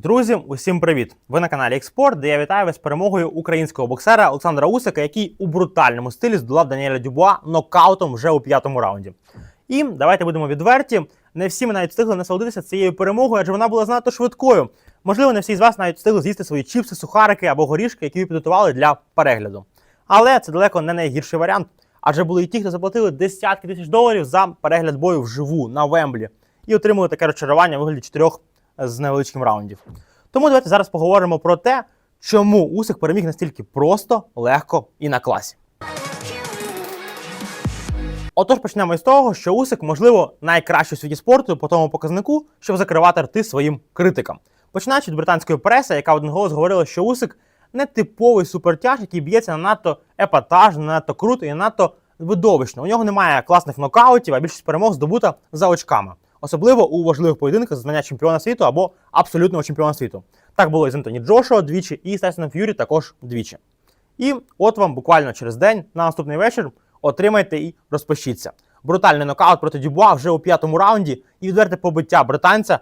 Друзі, усім привіт! Ви на каналі Експорт, де я вітаю вас з перемогою українського боксера Олександра Усика, який у брутальному стилі здолав Даніеля Дюбуа нокаутом вже у п'ятому раунді. І давайте будемо відверті. Не всі ми навіть встигли насолодитися цією перемогою, адже вона була занадто швидкою. Можливо, не всі з вас навіть встигли з'їсти свої чіпси, сухарики або горішки, які ви підготували для перегляду. Але це далеко не найгірший варіант, адже були і ті, хто заплатили десятки тисяч доларів за перегляд бою вживу на Вемблі і отримали таке розчарування у вигляді чотирьох з невеличким раундів. Тому давайте зараз поговоримо про те, чому Усик переміг настільки просто, легко і на класі. Отож, почнемо із того, що Усик, можливо, найкращий у світі спорту по тому показнику, щоб закривати рти своїм критикам. Починаючи від британської преси, яка один голос говорила, що Усик не типовий супертяж, який б'ється не надто епатажно, не надто круто і не надто видовищно. У нього немає класних нокаутів, а більшість перемог здобута за очками. Особливо у важливих поєдинках за звання чемпіона світу або абсолютного чемпіона світу. Так було і з Ентоні Джошуа двічі, і з Ф'юрі також двічі. І от вам буквально через день на наступний вечір отримайте і розпишіться. Брутальний нокаут проти Дюбуа вже у п'ятому раунді і відверте побиття британця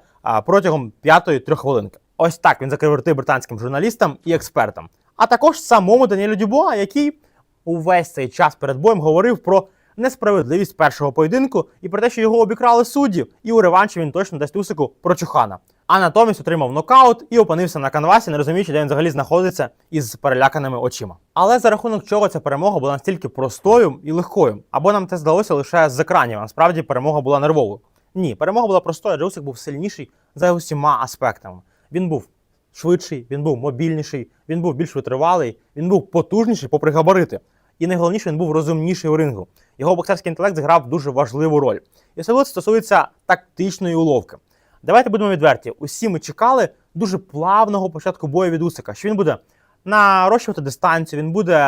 протягом п'ятої трьоххвилинки. Ось так він закрив рти британським журналістам і експертам. А також самому Даніелю Дюбуа, який увесь цей час перед боєм говорив про несправедливість першого поєдинку і про те, що його обікрали судді, і у реванші він точно дасть Усику прочухана. А натомість отримав нокаут і опинився на канвасі, не розуміючи, де він взагалі знаходиться із переляканими очима. Але за рахунок чого ця перемога була настільки простою і легкою, або нам це здалося лише з екранів. Насправді перемога була нервовою. Ні, перемога була простою, адже Усик був сильніший за усіма аспектами. Він був швидший, він був мобільніший, він був більш витривалий, він був потужніший попри габарити. І найголовніше, він був розумніший у рингу. Його боксерський інтелект зіграв дуже важливу роль. І особливо це стосується тактичної уловки. Давайте будемо відверті. Усі ми чекали дуже плавного початку бою від Усика, що він буде нарощувати дистанцію, він буде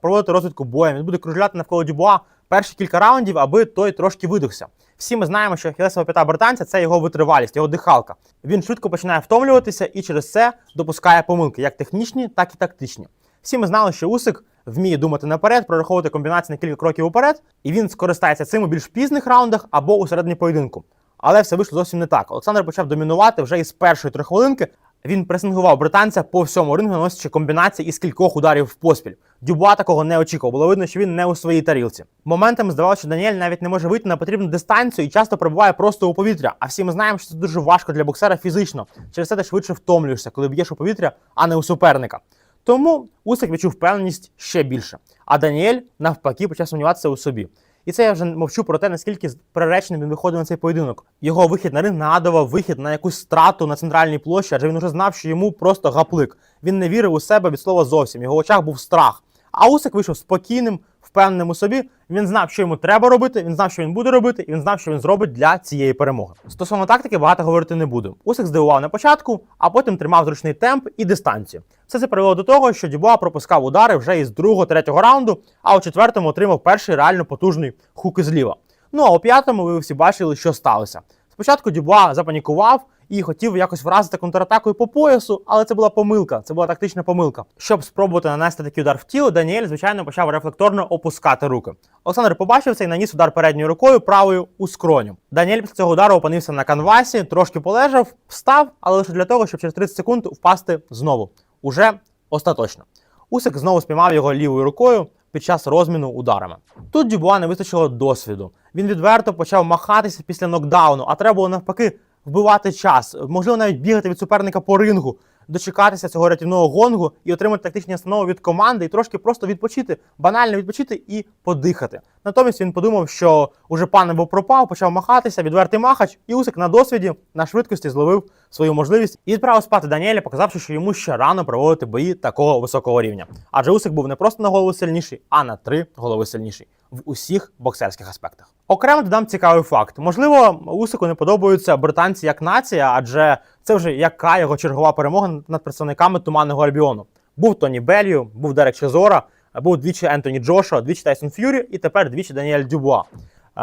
проводити розвідку боєм, він буде кружляти навколо Дюбуа перші кілька раундів, аби той трошки видухся. Всі ми знаємо, що Хілесова п'ята британця це його витривалість, його дихалка. Він швидко починає втомлюватися і через це допускає помилки, як технічні, так і тактичні. Всі ми знали, що Усик вміє думати наперед, прораховувати комбінації на кілька кроків уперед, і він скористається цим у більш пізних раундах або у середині поєдинку. Але все вийшло зовсім не так. Олександр почав домінувати вже із першої трьоххвилинки. Він пресингував британця по всьому рингу, наносячи комбінації із кількох ударів в поспіль. Дюбуа такого не очікував. Було видно, що він не у своїй тарілці. Моментами здавалося, що Даніель навіть не може вийти на потрібну дистанцію і часто перебуває просто у повітря. А всі ми знаємо, що це дуже важко для боксера фізично. Через це ти швидше втомлюєшся, коли б'єш у повітря, а не у суперника. Тому Усик відчув впевненість ще більше. А Даніель навпаки почав сумніватися у собі. І це я вже мовчу про те, наскільки приреченим він виходив на цей поєдинок. Його вихід на ринг нагадував вихід на якусь страту на центральній площі, адже він вже знав, що йому просто гаплик. Він не вірив у себе від слова зовсім. Його очах був страх. А Усик вийшов спокійним, впевненим у собі. Він знав, що йому треба робити, він знав, що він буде робити, і він знав, що він зробить для цієї перемоги. Стосовно тактики, багато говорити не буду. Усик здивував на початку, а потім тримав зручний темп і дистанцію. Все це привело до того, що Дюбуа пропускав удари вже із другого-третього раунду, а у четвертому отримав перший реально потужний хук зліва. Ну а у п'ятому ви всі бачили, що сталося. Спочатку Дюбуа запанікував і хотів якось вразити контратакою по поясу, але це була помилка, це була тактична помилка. Щоб спробувати нанести такий удар в тіло, Даніель, звичайно, почав рефлекторно опускати руки. Олександр побачив це і наніс удар передньою рукою правою у скроню. Даніель після цього удару опинився на канвасі, трошки полежав, встав, але лише для того, щоб через 30 секунд впасти знову. Уже остаточно. Усик знову спіймав його лівою рукою під час розміну ударами. Тут Дюбуа не вистачило досвіду. Він відверто почав махатися після нокдауну, а треба було навпаки вбивати час, можливо, навіть бігати від суперника по рингу, дочекатися цього рятівного гонгу і отримати тактичні настанови від команди, і трошки просто відпочити, банально відпочити і подихати. Натомість він подумав, що уже пан пропав, почав махатися, відвертий махач, і Усик на досвіді на швидкості зловив свою можливість і відправив спати Даніеля, показавши, що йому ще рано проводити бої такого високого рівня. Адже Усик був не просто на голову сильніший, а на три голови сильніший в усіх боксерських аспектах. Окремо додам цікавий факт. Можливо, Усику не подобаються британці як нація, адже це вже яка його чергова перемога над представниками туманного Альбіону. Був Тоні Беллю, був Дерек Чезора, був двічі Ентоні Джошуа, двічі Тайсон Ф'юрі і тепер двічі Даніель Дюбуа.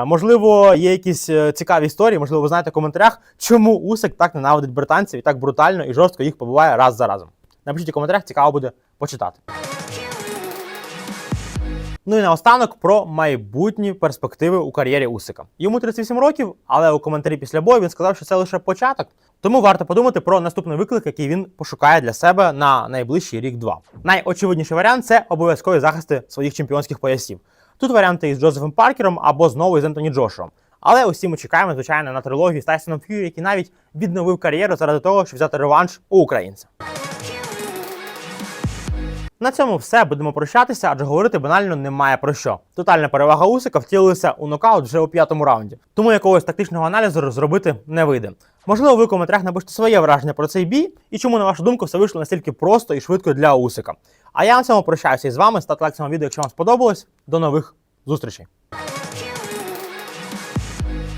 Можливо, є якісь е, цікаві історії, можливо, ви знаєте в коментарях, чому Усик так ненавидить британців і так брутально і жорстко їх побиває раз за разом. Напишіть у коментарях, цікаво буде почитати. Ну і наостанок про майбутні перспективи у кар'єрі Усика. Йому 38 років, але у коментарі після бою він сказав, що це лише початок. Тому варто подумати про наступний виклик, який він пошукає для себе на найближчий рік-два. Найочевидніший варіант це обов'язкові захисти своїх чемпіонських поясів. Тут варіанти із Джозефом Паркером або знову із Ентоні Джошуом. Але усі ми чекаємо, звичайно, на трилогію з Тайсоном Ф'юрі, який навіть відновив кар'єру заради того, щоб взяти реванш у українця. На цьому все будемо прощатися, адже говорити банально немає про що. Тотальна перевага Усика втілилася у нокаут вже у п'ятому раунді. Тому якогось тактичного аналізу зробити не вийде. Можливо, ви в коментарях напишете своє враження про цей бій і чому, на вашу думку, все вийшло настільки просто і швидко для Усика. А я на цьому прощаюся із вами. Ставте лайк цьому відео, якщо вам сподобалось. До нових зустрічей.